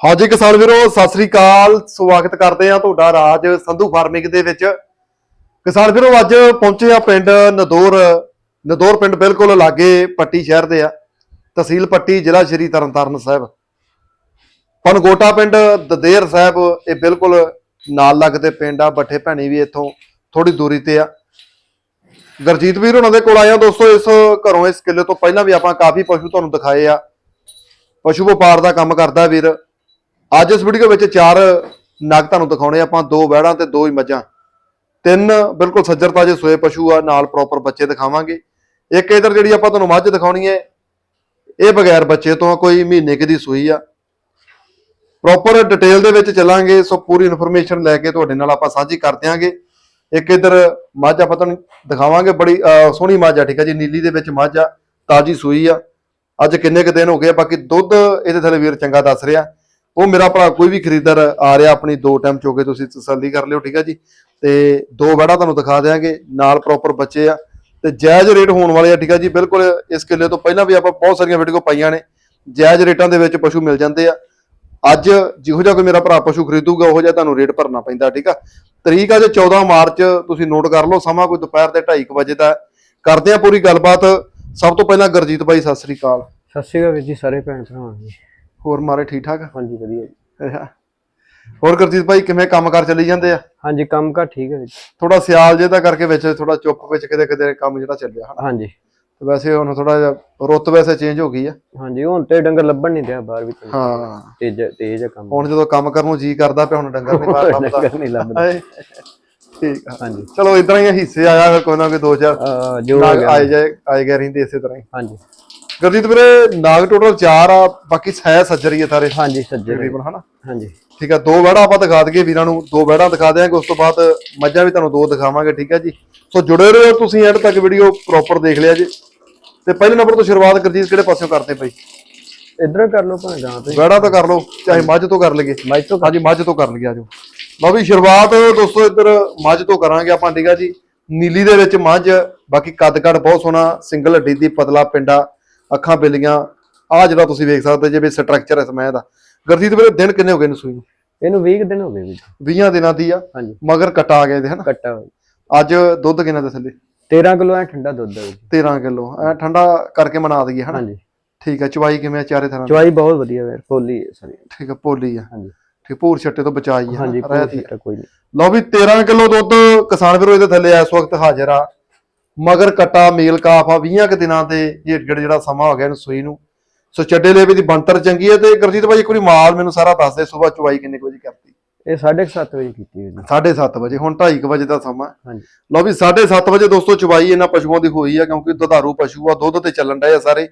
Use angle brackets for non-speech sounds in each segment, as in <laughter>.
ਹਾਜੀ ਕਿਸਾਨ ਵੀਰੋ, ਸਤਿ ਸ੍ਰੀ ਅਕਾਲ। ਸਵਾਗਤ ਕਰਦੇ ਆ ਤੁਹਾਡਾ ਰਾਜ ਸੰਧੂ ਫਾਰਮਿੰਗ ਦੇ ਵਿੱਚ। ਕਿਸਾਨ ਵੀਰੋ, ਅੱਜ ਪਹੁੰਚੇ ਆ ਪਿੰਡ ਨਦੌਰ। ਨਦੌਰ ਪਿੰਡ ਬਿਲਕੁਲ ਲਾਗੇ ਪੱਟੀ ਸ਼ਹਿਰ ਦੇ ਆ। ਤਹਿਸੀਲ ਪੱਟੀ, ਜ਼ਿਲ੍ਹਾ ਸ਼੍ਰੀ ਤਰਨਤਾਰਨ ਸਾਹਿਬ। ਪਨਗੋਟਾ ਪਿੰਡ, ਦਦੇਰ ਸਾਹਿਬ, ਇਹ ਬਿਲਕੁਲ ਨਾਲ ਲੱਗਦੇ ਪਿੰਡ ਆ, ਬੱਠੇ ਭੈਣੀ ਵੀ ਇੱਥੋਂ ਥੋੜੀ ਦੂਰੀ ਤੇ ਆ। ਗਰਜੀਤ ਵੀਰ ਉਹਨਾਂ ਦੇ ਕੋਲ ਆਇਆ ਦੋਸਤੋ, ਇਸ ਘਰੋਂ ਇਸ ਕਿੱਲੇ ਤੋਂ ਪਹਿਲਾਂ ਵੀ ਆਪਾਂ ਕਾਫੀ ਪਸ਼ੂ ਤੁਹਾਨੂੰ ਦਿਖਾਏ ਆ। ਪਸ਼ੂ ਵਪਾਰ ਦਾ ਕੰਮ ਕਰਦਾ ਵੀਰ। ਅੱਜ ਇਸ ਵੀਡੀਓ ਵਿੱਚ ਚਾਰ ਨਗ ਤੁਹਾਨੂੰ ਦਿਖਾਉਣੇ ਆਪਾਂ ਦੋ ਵਹਿੜਾਂ ਤੇ ਦੋ ਹੀ ਮੱਝਾਂ। ਤਿੰਨ ਬਿਲਕੁਲ ਸੱਜਰ ਤਾਜ਼ੇ ਸੋਏ ਪਸ਼ੂ ਆ, ਨਾਲ ਪ੍ਰੋਪਰ ਬੱਚੇ ਦਿਖਾਵਾਂਗੇ। ਇੱਕ ਇਧਰ ਜਿਹੜੀ ਆਪਾਂ ਤੁਹਾਨੂੰ ਮੱਝ ਦਿਖਾਉਣੀ ਹੈ, ਇਹ ਬਗੈਰ ਬੱਚੇ ਤੋਂ ਕੋਈ ਮਹੀਨੇ ਕੁ ਦੀ ਸੂਈ ਆ। ਪ੍ਰੋਪਰ ਡਿਟੇਲ ਦੇ ਵਿੱਚ ਚੱਲਾਂਗੇ, ਸੋ ਪੂਰੀ ਇਨਫੋਰਮੇਸ਼ਨ ਲੈ ਕੇ ਤੁਹਾਡੇ ਨਾਲ ਆਪਾਂ ਸਾਂਝੀ ਕਰ ਦਿਆਂਗੇ। ਇੱਕ ਇਧਰ ਮੱਝ ਆਪਾਂ ਤੁਹਾਨੂੰ ਦਿਖਾਵਾਂਗੇ, ਬੜੀ ਸੋਹਣੀ ਮੱਝ ਆ, ਠੀਕ ਆ ਜੀ, ਨੀਲੀ ਦੇ ਵਿੱਚ ਮੱਝ ਆ, ਤਾਜੀ ਸੂਈ ਆ। ਅੱਜ ਕਿੰਨੇ ਕੁ ਦਿਨ ਹੋ ਗਏ, ਬਾਕੀ ਦੁੱਧ ਇਹਦੇ ਥੱਲੇ ਵੀਰ ਚੰਗਾ ਦੱਸ ਰਿਹਾ। ਉਹ ਮੇਰਾ ਭਰਾ ਕੋਈ ਵੀ ਖਰੀਦਦਾਰ ਆ ਰਿਹਾ ਆਪਣੀ ਦੋ ਟਾਈਮ ਚੋਕੇ ਤੁਸੀਂ ਤਸੱਲੀ ਕਰ ਲਿਓ, ਠੀਕ ਆ ਜੀ? ਤੇ ਦੋ ਵੜਾ ਤੁਹਾਨੂੰ ਦਿਖਾ ਦਿਆਂਗੇ, ਨਾਲ ਪ੍ਰੋਪਰ ਬੱਚੇ ਆ। ਤੇ ਜਾਇਜ਼ ਰੇਟ ਹੋਣ ਵਾਲੇ ਆ, ਠੀਕ ਆ ਜੀ? ਬਿਲਕੁਲ ਇਸ ਕਿੱਲੇ ਤੋਂ ਪਹਿਲਾਂ ਵੀ ਆਪਾਂ ਬਹੁਤ ਸਾਰੀਆਂ ਵੀਡੀਓ ਪਾਈਆਂ ਨੇ। ਜਾਇਜ਼ ਰੇਟਾਂ ਦੇ ਵਿੱਚ ਪਸ਼ੂ ਮਿਲ ਜਾਂਦੇ ਆ। ਅੱਜ ਜਿਹੋ ਜਿਹਾ ਕੋਈ ਮੇਰਾ ਭਰਾ ਪਸ਼ੂ ਖਰੀਦੂਗਾ, ਉਹੋ ਜਿਹਾ ਤੁਹਾਨੂੰ ਰੇਟ ਭਰਨਾ ਪੈਂਦਾ, ਠੀਕ ਆ? ਤਰੀਕ ਆ ਜੇ 14 ਮਾਰਚ, ਤੁਸੀਂ ਨੋਟ ਕਰ ਲਓ, ਸਮਾਂ ਕੋਈ ਦੁਪਹਿਰ ਦੇ 2:30 ਵਜੇ ਦਾ ਕਰਦੇ ਆ ਪੂਰੀ ਗੱਲਬਾਤ। ਸਭ ਤੋਂ ਪਹਿਲਾਂ ਗੁਰਜੀਤ ਬਾਈ, ਸਤਿ ਸ੍ਰੀ ਅਕਾਲ। ਸਤਿ ਸ਼੍ਰੀ ਅਕਾਲ ਵੀਰ ਜੀ, ਸਾਰੇ ਭੈਣ ਭਰਾਵਾਂ ਜੀ ਹੋਰ ਮਾਰੇ ਠੀਕ ਠਾਕ ਹਾਂਜੀ ਵਧੀਆ ਜੀ। ਅੱਛਾ। ਹੋਰ ਗੁਰਜੀਤ ਭਾਈ ਕਿਵੇਂ ਕੰਮ ਕਰ ਚੱਲੀ ਜਾਂਦੇ ਆ? ਹਾਂਜੀ ਕੰਮ ਕਾ ਠੀਕ ਹੈ ਜੀ। ਥੋੜਾ ਸਿਆਲ ਜੇ ਦਾ ਕਰਕੇ ਵਿੱਚ ਥੋੜਾ ਚੁੱਪ ਵਿੱਚ ਕਿਤੇ ਕਿਤੇ ਕੰਮ ਜਿਹੜਾ ਚੱਲਿਆ ਹਨਾ। ਹਾਂਜੀ। ਤੇ ਵੈਸੇ ਹੁਣ ਥੋੜਾ ਜਿਹਾ ਰੁੱਤ ਵੈਸੇ ਚੇਂਜ ਹੋ ਗਈ ਆ। ਹਾਂਜੀ ਹੁਣ ਤੇ ਡੰਗਰ ਲੱਭਣ ਨਹੀਂ ਦਿਆ ਬਾਹਰ ਵਿੱਚ। ਹਾਂ। ਤੇਜ਼ ਤੇਜ਼ ਆ ਕੰਮ। ਹੁਣ ਜਦੋਂ ਕੰਮ ਕਰਨ ਨੂੰ ਜੀ ਕਰਦਾ ਪਿਆ ਹੁਣ ਡੰਗਰ ਨਹੀਂ ਮਾਰ ਲੱਭਦਾ ਡੰਗਰ ਨਹੀਂ ਲੱਭਦਾ। ਹਾਏ। ਠੀਕ ਆ। ਹਾਂਜੀ। ਚਲੋ ਇਦਾਂ ਹੀ ਆ, ਹਿੱਸੇ ਆਇਆ ਕੋਈ ਨਾ ਕੋਈ ਦੋ ਚਾਰ ਅਹ ਜੋ ਹੋ ਨਾਗ ਗਿਆ। ਆਏ ਜਾਏ ਆਏ ਗਏ ਰਹਿੰਦੇ ਇਸੇ ਤਰ੍ਹਾਂ ਹੀ। ਹਾਂਜੀ। ਗੁਰਜੀਤ ਵੀਰੇ ਨਾਗ ਟੋਟਲ 4 ਆ ਬਾਕੀ ਸਹਿ ਸੱਜਰੀ ਆ ਸਾਰੇ। ਹਾਂਜੀ ਸੱਜੇ। ਤਕਰੀਬਨ ਹਨਾ? ਹਾਂਜੀ। ਠੀਕ ਆ ਦੋ ਵੜਾ ਆਪਾਂ ਦਿਖਾ ਦਈਏ ਵੀਰਾਂ ਨੂੰ ਦੋ ਵੜਾ ਦਿਖਾ ਦਿਆਂਗੇ ਉਸ ਤੋਂ ਬਾਅਦ ਮੱਝਾਂ ਵੀ ਤੁਹਾਨੂੰ ਦੋ ਦਿਖਾਵਾਂਗੇ ਠੀਕ ਹੈ ਜੀ? ਸੋ ਜੁੜੇ ਰਹੋ ਤੁਸੀਂ ਐਡ ਤੱਕ ਵੀਡੀਓ ਪ੍ਰੋਪਰ ਦੇਖ ਲਿਆ ਜੀ। ਤੇ ਪਹਿਲੇ ਨੰਬਰ ਤੋਂ ਸ਼ੁਰੂਆਤ ਗੁਰਜੀਤ ਕਿਹੜੇ ਪਾਸਿਓਂ ਕਰਦੇ ਪਈ ਇਧਰ ਕਰ ਲਓ ਭਾਵੇਂ ਗਾਂ ਤੇ। ਵੜਾ ਤੋਂ ਕਰ ਲਓ ਚਾਹੇ ਮੱਝ ਤੋਂ ਕਰ ਲਈਏ। ਮਾਈ ਤੋਂ ਹਾਂਜੀ ਮੱਝ ਤੋਂ ਕਰ ਲਈਏ ਆਜੋ ਲਓ ਵੀ ਸ਼ੁਰੂਆਤ ਦੋਸਤੋ ਇੱਧਰ ਮੱਝ ਤੋਂ ਕਰਾਂਗੇ ਆਪਾਂ ਠੀਕ ਆ ਜੀ? ਨੀਲੀ ਦੇ ਵਿੱਚ ਮੱਝ ਬਾਕੀ ਕੱਦ ਕੱਦ ਬਹੁਤ ਸੋਹਣਾ ਸਿੰਗਲ ਹੱਡੀ ਦੀ ਪਤਲਾ ਪਿੰਡਾ ਅੱਖਾਂ ਬਿੱਲੀਆਂ ਆ ਜਿਹੜਾ ਤੁਸੀਂ ਵੇਖ ਸਕਦੇ ਜੇ ਵੀ ਸਟਰਕਚਰ ਇਸ ਮੈਂ ਦਾ। ਗੁਰਜੀਤ ਵੀਰੇ ਦਿਨ ਕਿੰਨੇ ਹੋ ਗਏ ਨੂੰ ਸੂਈ ਨੂੰ? ਇਹਨੂੰ 20 ਕੁ ਦਿਨ ਹੋ ਗਏ ਵੀਰ ਜੀ। 20 ਦਿਨਾਂ ਦੀ ਆ ਹਾਂਜੀ। ਮਗਰ ਕਟਾ ਗਏ ਦੇ ਹਨਾ? ਕੱਟਾ। ਅੱਜ ਦੁੱਧ ਕਿੰਨਾ ਦੇ ਥੱਲੇ? 13 ਕਿਲੋ ਐ ਠੰਡਾ ਦੁੱਧ ਹੈ ਵੀਰ ਜੀ। 13 ਕਿਲੋ ਐ ਠੰਡਾ ਕਰਕੇ ਮਨਾ ਦਈਏ ਹਨਾ? ਹਾਂਜੀ। ਠੀਕ ਆ ਚਵਾਈ ਕਿਵੇਂ ਆ ਚਾਰੇ ਤਰ੍ਹਾਂ? ਚਵਾਈ ਬਹੁਤ ਵਧੀਆ ਵੀਰ ਫੋਲੀ ਹੈ ਸਾਰੀ। ਠੀਕ ਆ ਭੋਲੀ ਆ। ਹਾਂਜੀ। ਠੀਕ ਭੂਰ ਛੱਟੇ ਤੋਂ ਬਚਾਈ ਹਾਂਜੀ ਹੀ। ਫਿੱਟ ਕੋਈ ਨਹੀਂ। ਲਓ ਵੀ 13 ਕਿਲੋ ਦੁੱਧ ਕਿਸਾਨ ਵੀਰੋ ਇਹਦੇ ਥੱਲੇ ਇਸ ਵਕਤ ਹਾਜ਼ਰ ਆ। ਮਗਰ ਕਟਾ ਮੇਲ ਕਾਫ ਆ 20 ਕੁ ਦਿਨਾਂ ਤੇ ਇਹ ਜਿਹੜਾ ਜਿਹੜਾ ਸਮਾਂ ਹੋ ਗਿਆ ਇਹਨੂੰ ਸੂਈ ਨੂੰ। ਸੋ ਚੱਡੇ ਲੇਵੇ ਦੀ ਬੰਤਰ ਚੰਗੀ ਹੈ ਤੇ ਗੁਰਜੀਤ ਭਾਈ ਇੱਕ ਵਾਰੀ ਮਾਲ ਮੈਨੂੰ ਸਾਰਾ ਦੱਸ ਦੇ ਸਵੇਰ ਚਵਾਈ ਕਿੰਨੇ ਕੁ ਵਜੇ ਕਰਤੀ? ਇਹ 7:30 ਵਜੇ ਕੀਤੀ ਜੀ। 7:30 ਵਜੇ ਹੁਣ 2:30 ਵਜੇ ਦਾ ਸਮਾਂ। ਹਾਂਜੀ। ਲਓ ਵੀ 7:30 ਵਜੇ ਦੋਸਤੋ ਚਵਾਈ ਇਹਨਾਂ ਪਸ਼ੂਆਂ ਦੀ ਹੋਈ ਆ ਕਿਉਂਕਿ ਦੁਧਾਰੂ ਪਸ਼ੂ ਆ ਦੁੱਧ ਤੇ ਚੱਲਣ ਡਏ ਆ ਸਾਰੇ।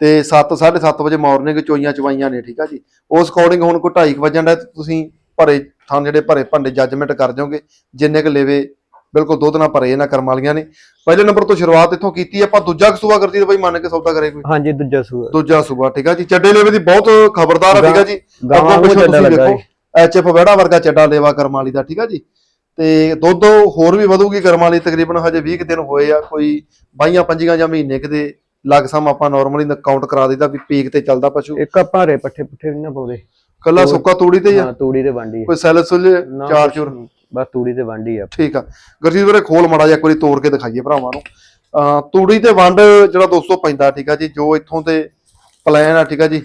ਤੇ 7 7:30 ਵਜੇ ਮਾਰਨਿੰਗ ਚੋਈਆਂ ਚਵਾਈਆਂ ਨੇ ਠੀਕ ਆ ਜੀ। ਉਸ ਅਕੋਰਡਿੰਗ ਹੁਣ ਕੋਈ 2:30 ਵਜਣ ਦਾ ਤੁਸੀਂ ਭਰੇ ਥਾਂ ਜਿਹੜੇ ਭਰੇ ਭੰਡੇ ਜੱਜਮੈਂਟ ਕਰ ਜਾਓਗੇ ਜਿੰਨੇ ਕ ਲੇਵੇ ਬਿਲਕੁਲ ਦੁੱਧ ਨਾਲ ਭਰੇ ਇਹਨਾਂ ਕਰਮ ਵਾਲੀਆਂ ਨੇ। ਪਹਿਲੇ ਨੰਬਰ ਤੋਂ ਸ਼ੁਰੂਆਤ ਇੱਥੋਂ ਕੀਤੀ ਆਪਾਂ ਦੂਜਾ ਕਸੂਆ ਕਰਦੀ ਤੇ ਬਾਈ ਮੰਨ ਕੇ ਸੌਦਾ ਕਰੇ ਕੋਈ। ਹਾਂਜੀ ਦੂਜਾ ਸੂਆ ਦੂਜਾ ਸੂਆ ਠੀਕ ਆ ਜੀ। ਚੱਡੇ ਲੇਵੇ ਦੀ ਬਹੁਤ ਖਬਰਦਾਰ ਆ ਠੀਕ ਆ ਜੀ। ਅੱਗੋਂ ਪਿੱਛੋਂ ਤੁਸੀਂ ਦੇਖੋ ਐਚਐਫ ਵੜਾ ਵਰਗਾ ਚੱਡਾ ਲੇਵਾ ਕਰਮ ਵਾਲੀ ਦਾ ਠੀਕ ਆ ਜੀ। ਤੇ ਦੁੱਧ ਹੋਰ ਵੀ ਵਧੂਗੀ ਕਰਮ ਵਾਲੀ ਤਕਰੀਬਨ ਹਜੇ 20 ਕੁ ਦਿਨ ਹੋਏ ਆ ਕੋਈ ਬਾਈਆਂ ਪੰਜੀਆਂ ਜਾਂ ਮਹੀਨੇ ਕਿਤੇ ਲਗਸਮ ਆਪਾਂ ਨਾਰਮਲੀ ਕਾਊਂਟ ਕਰਾ ਦਿੱਤਾ ਵੀ ਪੀਕ ਤੇ ਚੱਲਦਾ ਪਸ਼ੂ। ਇੱਕ ਆਪਾਂ ਰੇ ਪੱਠੇ ਪੁੱਠੇ ਵੀ ਨਾ ਪਾਉਂਦੇ। ਕੱਲਾ ਸੁੱਕਾ ਤੂੜੀ ਤੇ ਹੀ ਆ। ਤੂੜੀ ਤੇ ਵਾਂਡੀ ਕੋਈ ਸੈਲ ਸੁਲ ਨਾ ਚਾਰ ਚੂਰ। ਨਹੀਂ, ਬਸ ਤੂੜੀ ਤੇ ਵਾਂਡੀ ਆ। ਠੀਕ ਆ। ਗੁਰਜੀਤ ਵੀਰੇ, ਖੋਲ ਮੜਾ ਜਿਹਾ ਇੱਕ ਵਾਰੀ ਤੋੜ ਕੇ ਦਿਖਾਈਏ ਭਰਾਵਾਂ ਨੂੰ। ਤੂੜੀ ਤੇ ਵੰਡ ਜਿਹੜਾ ਦੋਸਤੋ ਪੈਂਦਾ, ਠੀਕ ਆ ਜੀ, ਜੋ ਇੱਥੋਂ ਤੇ ਪਲਾਨ ਆ, ਠੀਕ ਆ ਜੀ।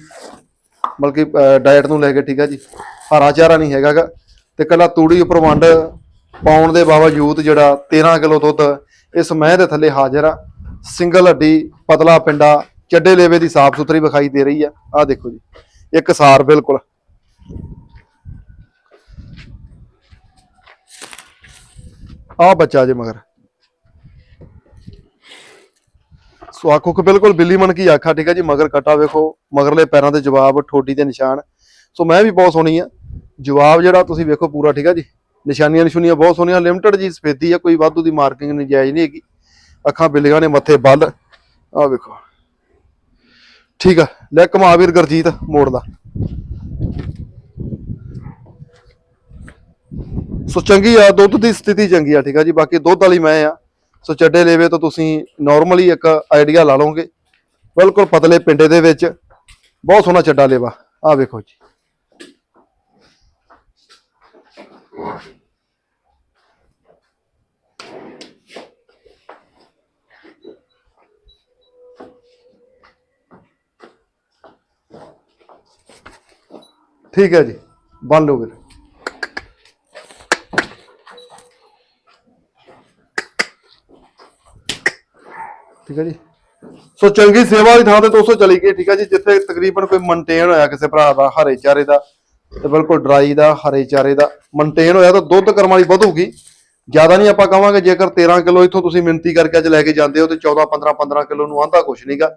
ਬਲਕਿ ਡਾਈਟ ਨੂੰ ਲੈ ਕੇ, ਠੀਕ ਆ ਜੀ। ਹਰਾ ਚਾਰਾ ਨਹੀਂ ਹੈਗਾਗਾ ਤੇ ਕੱਲਾ ਤੂੜੀ ਉੱਪਰ ਵੰਡ ਪਾਉਣ ਦੇ ਬਾਵਜੂਦ ਜਿਹੜਾ 13 ਕਿਲੋ ਦੁੱਧ ਇਸ ਮਹਿ ਦੇ ਥੱਲੇ ਹਾਜ਼ਰ ਆ। ਸਿੰਗਲ ਹੱਡੀ, ਪਤਲਾ ਪਿੰਡਾ, ਚੱਡੇ ਲੇਵੇ ਦੀ ਸਾਫ਼ ਸੁਥਰੀ ਵਿਖਾਈ ਦੇ ਰਹੀ ਆ। ਆ ਦੇਖੋ ਜੀ, ਇੱਕ ਸਾਰ ਬਿਲਕੁਲ। ਆ ਬੱਚਾ ਜੇ ਮਗਰ। ਸੋ ਆਖੋ ਕਿ ਬਿਲਕੁਲ ਬਿੱਲੀ ਮਨ ਕੀ ਆਖਾ, ਠੀਕ ਹੈ ਜੀ? ਮਗਰ ਕਟਾ ਵੇਖੋ, ਮਗਰਲੇ ਪੈਰਾਂ ਦੇ ਜਵਾਬ, ਠੋਡੀ ਦੇ ਨਿਸ਼ਾਨ। ਸੋ ਮੈਂ ਵੀ ਬਹੁਤ ਸੋਹਣੀ ਆ। ਜਵਾਬ ਜਿਹੜਾ ਤੁਸੀਂ ਵੇਖੋ ਪੂਰਾ, ਠੀਕ ਹੈ ਜੀ? ਨਿਸ਼ਾਨੀਆਂ ਨਿਸ਼ੂਨੀਆਂ ਬਹੁਤ ਸੋਹਣੀਆਂ ਲਿਮਟਿਡ ਜੀ, ਸਫੇਦੀ ਆ, ਕੋਈ ਵਾਧੂ ਦੀ ਮਾਰਕਿੰਗ ਨਹੀਂ ਜਾਇਜ਼ ਨਹੀਂ ਹੈਗੀ। ਅੱਖਾਂ ਬਿੱਲੀਆਂ ਨੇ ਮੱਥੇ ਬੱਲ। ਆ ਵੇਖੋ। ਠੀਕ ਆ, ਲੈ ਕਮਾਵੀਰ ਗਰਜੀਤ ਮੋੜ ਦਾ। ਸੋ ਚੰਗੀ ਆ, ਦੁੱਧ ਦੀ ਸਥਿਤੀ ਚੰਗੀ ਆ, ਠੀਕ ਆ ਜੀ। ਬਾਕੀ ਦੁੱਧ ਵਾਲੀ ਮੈਂ ਆ। ਸੋ ਚੱਡੇ ਲੇਵੇ ਤੋਂ ਤੁਸੀਂ ਨਾਰਮਲੀ ਇੱਕ ਆਈਡੀਆ ਲਾ ਲਓਗੇ। ਬਿਲਕੁਲ ਪਤਲੇ ਪਿੰਡੇ ਦੇ ਵਿੱਚ। ਬਹੁਤ ਸੋਹਣਾ ਚੱਡਾ ਲੇਵਾ। ਆ ਵੇਖੋ ਜੀ। ਠੀਕ ਹੈ ਜੀ। ਬੰਨ ਲਓ ਵੀਰ ਠੀਕ ਹੈ ਜੀ। ਸੋ ਚੰਗੀ ਸੇਵਾ ਦੀ ਥਾਂ ਤੇ ਦੋਸਤੋ ਚਲੀ ਗਈ ਠੀਕ ਹੈ ਜੀ ਜਿੱਥੇ ਤਕਰੀਬਨ ਕੋਈ ਮੇਨਟੇਨ ਹੋਇਆ ਕਿਸੇ ਭਰਾ ਦਾ ਹਰੇ ਚਾਰੇ ਦਾ ਤੇ ਬਿਲਕੁਲ ਡਰਾਈ ਦਾ ਹਰੇ ਚਾਰੇ ਦਾ ਮੇਨਟੇਨ ਹੋਇਆ ਤਾਂ ਦੁੱਧ ਕਰਮ ਵਾਲੀ ਵਧੂਗੀ। ਜ਼ਿਆਦਾ ਨਹੀਂ ਆਪਾਂ ਕਵਾਂਗੇ ਜੇਕਰ 13 ਕਿਲੋ ਇੱਥੋਂ ਤੁਸੀਂ ਮਿੰਤੀ ਕਰਕੇ ਅੱਜ ਲੈ ਕੇ ਜਾਂਦੇ ਹੋ ਤੇ 14 15 15 ਕਿਲੋ ਨੂੰ ਆਂਦਾ ਕੁਛ ਨਹੀਂਗਾ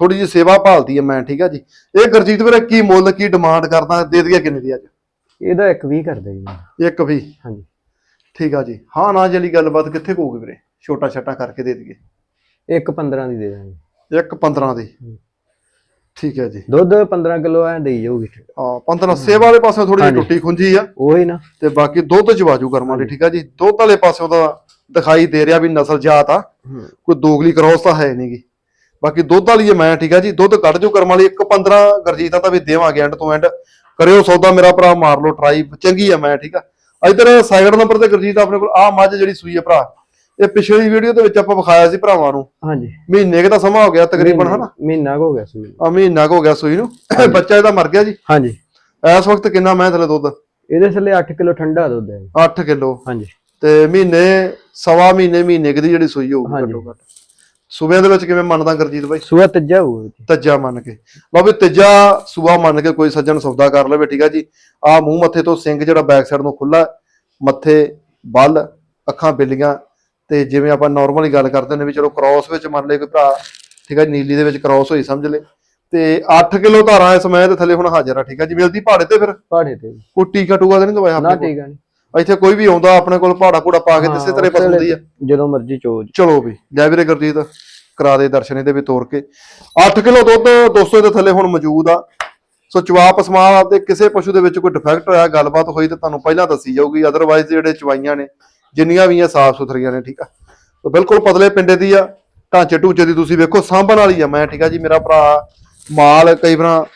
ਥੋੜੀ ਜਿਹੀ ਸੇਵਾ ਭਾਲਦੀ ਹੈ ਮੈਂ ਠੀਕ ਹੈ ਜੀ। ਇਹ ਗੁਰਜੀਤ ਵੀਰੇ ਕੀ ਮੁੱਲ ਕੀ ਡਿਮਾਂਡ ਕਰਦਾ ਦੇ ਦਈਏ ਕਿੰਨੇ ਦੀ ਅੱਜ? ਇਹਦਾ ਇੱਕ 20 ਕਰਦੇ ਜੀ। ਇੱਕ ਵੀ ਹਾਂਜੀ। ਠੀਕ ਆ ਜੀ। ਹਾਂ ਨਾ ਜਿਹੜੀ ਗੱਲਬਾਤ ਕਿੱਥੇ ਹੋਊਗੀ ਵੀਰੇ? ਛੋਟਾ ਛੱਟਾ ਕਰਕੇ ਦੇ ਦਈਏ। ਇੱਕ 15 ਦੀ ਦੇ ਦਾਂਗੇ। ਇੱਕ 15 ਦੀ। ਠੀਕ ਹੈ ਜੀ। ਦੁੱਧ 15 ਕਿਲੋ ਐ ਦੇਈ ਜਾਊਗੀ। ਆ 15 ਸੇਵਾ ਵਾਲੇ ਪਾਸੇ ਥੋੜੀ ਜਿਹੀ। ਟੁੱਟੀ ਖੁੰਜੀ ਆ। ਉਹੀ ਨਾ। ਤੇ ਬਾਕੀ ਦੁੱਧ ਚਵਾਜੂ ਕਰਮਾਂ ਦੀ ਠੀਕ ਆ ਜੀ। ਦੁੱਧ ਵਾਲੇ ਪਾਸੇ ਦਾ ਦਿਖਾਈ ਦੇ ਰਿਹਾ ਵੀ ਨਸਲ ਜਾਤ ਆ। ਕੋਈ ਦੋਗਲੀ ਕ੍ਰੋਸ ਤਾਂ ਹੈ ਨਹੀਂਗੀ ਬਾਕੀ ਦੁੱਧ ਵਾਲੀ ਮੈਂ ਠੀਕ ਆ ਜੀ। ਦੁੱਧ ਕੱਢ ਜੂ ਕਰਮ ਵਾਲੀ ਇੱਕ 15 ਗਰਜੀਤਾਂ ਤਾਂ ਵੀ ਦੇਵਾਂਗੇ ਐਂਡ ਤੋਂ ਐਂਡ ਕਰਿਓ ਸੌਦਾ ਮੇਰਾ ਭਰਾ ਮਾਰ ਲਓ ਟਰਾਈ ਚੰਗੀ ਆ ਮੈਂ ਠੀਕ ਆ। ਇਧਰ ਸੈਕਿੰਡ ਨੰਬਰ ਤੇ ਗਰਜੀਤ ਆਪਣੇ ਕੋਲ। ਆ ਮੱਝ ਜਿਹੜੀ ਸੂਈ ਆ ਭਰਾ। ਇਹ ਪਿਛਲੀ ਵੀਡੀਓ ਦੇ ਵਿੱਚ ਆਪਾਂ ਵਿਖਾਇਆ ਸੀ ਭਰਾਵਾਂ ਨੂੰ। ਹਾਂਜੀ। ਮਹੀਨੇ ਕੁ ਦਾ ਸਮਾਂ ਹੋ ਗਿਆ ਤਕਰੀਬਨ ਹਨਾ? ਮਹੀਨਾ ਕੁ ਹੋ ਗਿਆ ਸੂਈ ਨੂੰ। ਆ ਮਹੀਨਾ ਕੁ ਹੋ ਗਿਆ ਸੂਈ ਨੂੰ। ਬੱਚਾ ਇਹਦਾ ਮਰ ਗਿਆ ਜੀ। ਹਾਂਜੀ। ਇਸ ਵਕਤ ਕਿੰਨਾ ਮੈਂ ਥਲੇ ਦੁੱਧ? ਇਹਦੇ ਥੱਲੇ 8 ਕਿਲੋ ਠੰਡਾ ਦੁੱਧ ਹੈ ਜੀ। 8 ਕਿਲੋ। ਹਾਂਜੀ। ਤੇ ਮਹੀਨੇ ਸਵਾ ਮਹੀਨੇ ਮਹੀਨੇ ਕੁ ਦੀ ਜਿਹੜੀ ਸੂਈ ਹੋਊਗੀ ਹਾਂਜੀ। ਘੱਟੋ ਘੱਟ। ਸੂਬਿਆਂ ਦੇ ਵਿੱਚ ਕਿਵੇਂ ਮੰਨਦਾ ਗੁਰਜੀਤ ਬਾਈ? ਸੂਆ ਤੱਜਾ ਹੋਊ ਜੀ। ਤੱਜਾ ਮੰਨ ਕੇ। ਲਓ ਵੀ ਤੀਜਾ ਸੂਆ ਮੰਨ ਕੇ ਕੋਈ ਸੱਜਣ ਸੌਦਾ ਕਰ ਲਵੇ ਠੀਕ ਆ ਜੀ। ਆ ਮੂੰਹ ਮੱਥੇ ਤੋਂ ਸਿੰਘ ਜਿਹੜਾ ਬੈਕ ਸਾਈਡ ਨੂੰ ਖੁੱਲਾ ਮੱਥੇ ਬੱਲ ਅੱਖਾਂ ਬਿੱਲੀਆਂ ਤੇ ਜਿਵੇਂ ਆਪਾਂ ਨਾਰਮਲੀ ਗੱਲ ਕਰਦੇ ਨੇ ਵੀ ਚਲੋ ਕ੍ਰਾਸ ਵਿੱਚ ਮੰਨ ਲਏ ਕੋਈ ਭਰਾ ਠੀਕ ਜੀ, ਨੀਲੀ ਦੇ ਵਿੱਚ ਕ੍ਰਾਸ ਹੋਈ ਸਮਝ ਲੈ ਤੇ 8 ਕਿਲੋ ਧਾਰਾਂ ਇਸ ਸਮੇਂ ਦੇ ਥੱਲੇ ਹੁਣ ਹਾਜ਼ਰ ਆ ਠੀਕ ਆ ਜੀ ਮਿਲਦੀ ਪਹਾੜੇ ਤੇ ਫਿਰ? ਪਾੜੇ ਤੇ। ਕੋਈ ਟੀਕਾ ਟੂਗਾ ਤਾਂ ਨਹੀਂ ਦਵਾਇਆ ਨਾ ਆ ਨਹੀਂ। ਇੱਥੇ ਕੋਈ ਵੀ ਆਉਂਦਾ ਆਪਣੇ ਕੋਲ ਪਹਾੜਾ ਪੂੜਾ ਪਾ ਕੇ ਕਿਸੇ ਤਰ੍ਹਾਂ ਪਸੰਦ ਆ। ਜਦੋਂ ਮਰਜ਼ੀ ਚੋਜ ਚਲੋ ਵੀ ਲੈ ਵੀਰੇ ਗੁਰਜੀਤ ਕਰਾ ਦੇ ਦਰਸ਼ਨ ਇਹਦੇ ਵੀ ਤੋਰ ਕੇ। 8 ਕਿਲੋ ਦੁੱਧ 200 ਦੇ ਥੱਲੇ ਹੁਣ ਮੌਜੂਦ ਆ। ਸੋ ਚਵਾਪ ਸਮਾਨ ਆਪਦੇ ਕਿਸੇ ਪਸ਼ੂ ਦੇ ਵਿੱਚ ਕੋਈ ਡਿਫੈਕਟ ਹੋਇਆ ਗੱਲਬਾਤ ਹੋਈ ਤਾਂ ਤੁਹਾਨੂੰ ਪਹਿਲਾਂ ਦੱਸੀ ਜਾਊਗੀ ਅਦਰਵਾਈਜ਼ ਜਿਹੜੇ ਚਵਾਈਆਂ ਨੇ ਜਿੰਨੀਆਂ ਵੀ ਆ ਸਾਫ਼ ਸੁਥਰੀਆਂ ਨੇ ਠੀਕ ਆ? ਸੋ ਬਿਲਕੁਲ ਪਤਲੇ ਪਿੰਡੇ ਦੀ ਆ ਢਾਂਚੇ ਢੂਚੇ ਦੀ ਤੁਸੀਂ ਵੇਖੋ ਸਾਂਭਣ ਵਾਲੀ ਆ ਮੈਂ ਠੀਕ ਆ ਜੀ? ਮੇਰਾ ਭਰਾ ਮਾਲ ਕਈ ਵਾਰ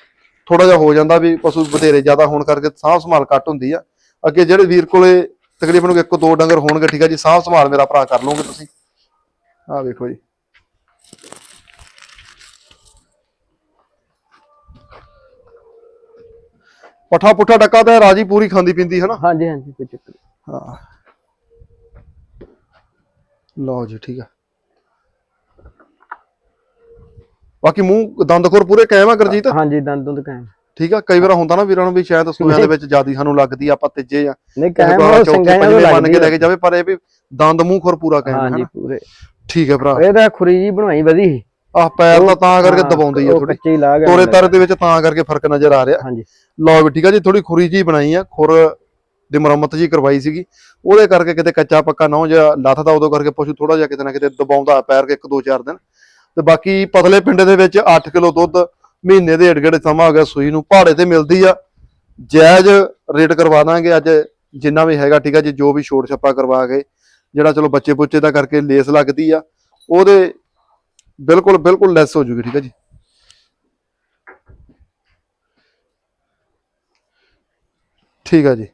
ਥੋੜਾ ਜਿਹਾ ਹੋ ਜਾਂਦਾ ਵੀ ਪਸ਼ੂ ਬਥੇਰੇ ਜ਼ਿਆਦਾ ਹੋਣ ਕਰਕੇ ਸਾਂਭ ਸੰਭਾਲ ਘੱਟ ਹੁੰਦੀ ਆ। ਅੱਗੇ ਜਿਹੜੇ ਵੀਰ ਕੋਲੇ ਤਕਰੀਬਨ ਇੱਕ ਦੋ ਡੰਗਰ ਹੋਣਗੇ ਠੀਕ ਆ ਜੀ? ਸਾਂਭ ਸੰਭਾਲ ਮੇਰਾ ਭਰਾ ਕਰ ਲਓਗੇ ਤੁਸੀਂ। ਆਹ ਵੇਖੋ ਜੀ। ਪੱਠਾ ਪੁੱਠਾ ਡੱਕਾ ਤਾਂ ਰਾਜੀ ਪੂਰੀ ਖਾਂਦੀ ਪਿੰਦੀ ਹੈ ਨਾ ਹਾਂਜੀ ਹਾਂਜੀ ਕੋਈ ਚੱਕਰ। ਹਾਂ। ਲਓ ਜੀ ਠੀਕ ਆ। ਬਾਕੀ ਮੂੰਹ ਦੰਦਖੋਰ ਪੂਰੇ ਕਾਇਮ ਆ ਗੁਰਜੀਤ? ਹਾਂਜੀ ਦੰਦ ਦੁੰਦ ਕਾਇਮ। ਠੀਕ ਆ ਕਈ ਵਾਰ ਹੁੰਦਾ ਨਾ ਵੀਰਾਂ ਨੂੰ ਵੀ ਸ਼ਾਇਦ ਸੂਆਂ ਦੇ ਵਿੱਚ ਜਿਆਦੀ ਸਾਨੂੰ ਲੱਗਦੀ ਆਪਾਂ ਤੀਜੇ ਆ ਨਹੀਂ ਕਾਇਮ ਚੌਥੇ ਪੰਜਵੇਂ ਮੰਨ ਕੇ ਲੈ ਕੇ ਜਾਵੇ ਪਰ ਇਹ ਵੀ ਦੰਦ ਮੂੰਹ ਖੁਰ ਪੂਰਾ ਕਾਇਮ ਹੈ ਹਾਂਜੀ ਨਾ? ਪੂਰੇ। ਠੀਕ ਹੈ ਭਰਾ। ਇਹਦਾ ਖੁਰੀ ਜੀ ਬਣਵਾਈ ਵਧੀ। ਆਹ ਪੈਰ ਤਾਂ ਤਾਂ ਕਰਕੇ ਦਬਾਉਂਦੀ ਆ ਥੋੜੀ ਤੋਰੇ ਤਾਰੇ ਦੇ ਵਿੱਚ ਤਾਂ ਕਰਕੇ ਫ਼ਰਕ ਨਜ਼ਰ ਆ ਰਿਹਾ। ਹਾਂਜੀ ਲਓ ਵੀ ਠੀਕ ਆ ਜੀ ਥੋੜੀ ਖੁਰੀ ਜੀ ਬਣਾਈ ਆ। ਖੁਰ ਦੀ ਮੁਰੰਮਤ ਜੀ ਕਰਵਾਈ ਸੀਗੀ। ਉਹਦੇ ਕਰਕੇ ਕਿਤੇ ਕੱਚਾ ਪੱਕਾ ਨਾ ਹੋ ਜਾ ਲੱਥਦਾ ਉਦੋਂ ਕਰਕੇ ਪਸ਼ੂ ਥੋੜਾ ਜਿਹਾ ਕਿਤੇ ਨਾ ਕਿਤੇ ਦਬਾਉਂਦਾ ਪੈਰ ਕੇ ਇੱਕ ਦੋ ਚਾਰ ਦਿਨ। ਤੇ ਬਾਕੀ ਪਤਲੇ ਪਿੰਡੇ ਦੇ ਵਿੱਚ 8 ਕਿਲੋ ਦੁੱਧ ਮਹੀਨੇ ਦੇ ਢੇੜ ਸਮਾਂ ਹੋ ਗਿਆ ਸੂਈ ਨੂੰ, ਪਹਾੜੇ ਤੇ ਮਿਲਦੀ ਆ। ਜਾਇਜ਼ ਰੇਟ ਕਰਵਾ ਦਾਂਗੇ ਅੱਜ, ਜਿੰਨਾ ਵੀ ਹੈਗਾ, ਠੀਕ ਆ ਜੀ, ਜੋ ਵੀ ਛੋੜ ਛੱਪਾ ਕਰਵਾ ਕੇ, ਜਿਹੜਾ ਚਲੋ ਬੱਚੇ ਬੁੱਚੇ ਦਾ ਕਰਕੇ ਲੇਸ ਲੱਗਦੀ ਆ, ਉਹਦੇ ਬਿਲਕੁਲ ਬਿਲਕੁਲ ਲੈਸ ਹੋ ਜੂਗੀ, ਠੀਕ ਆ ਜੀ। ਠੀਕ ਆ ਜੀ।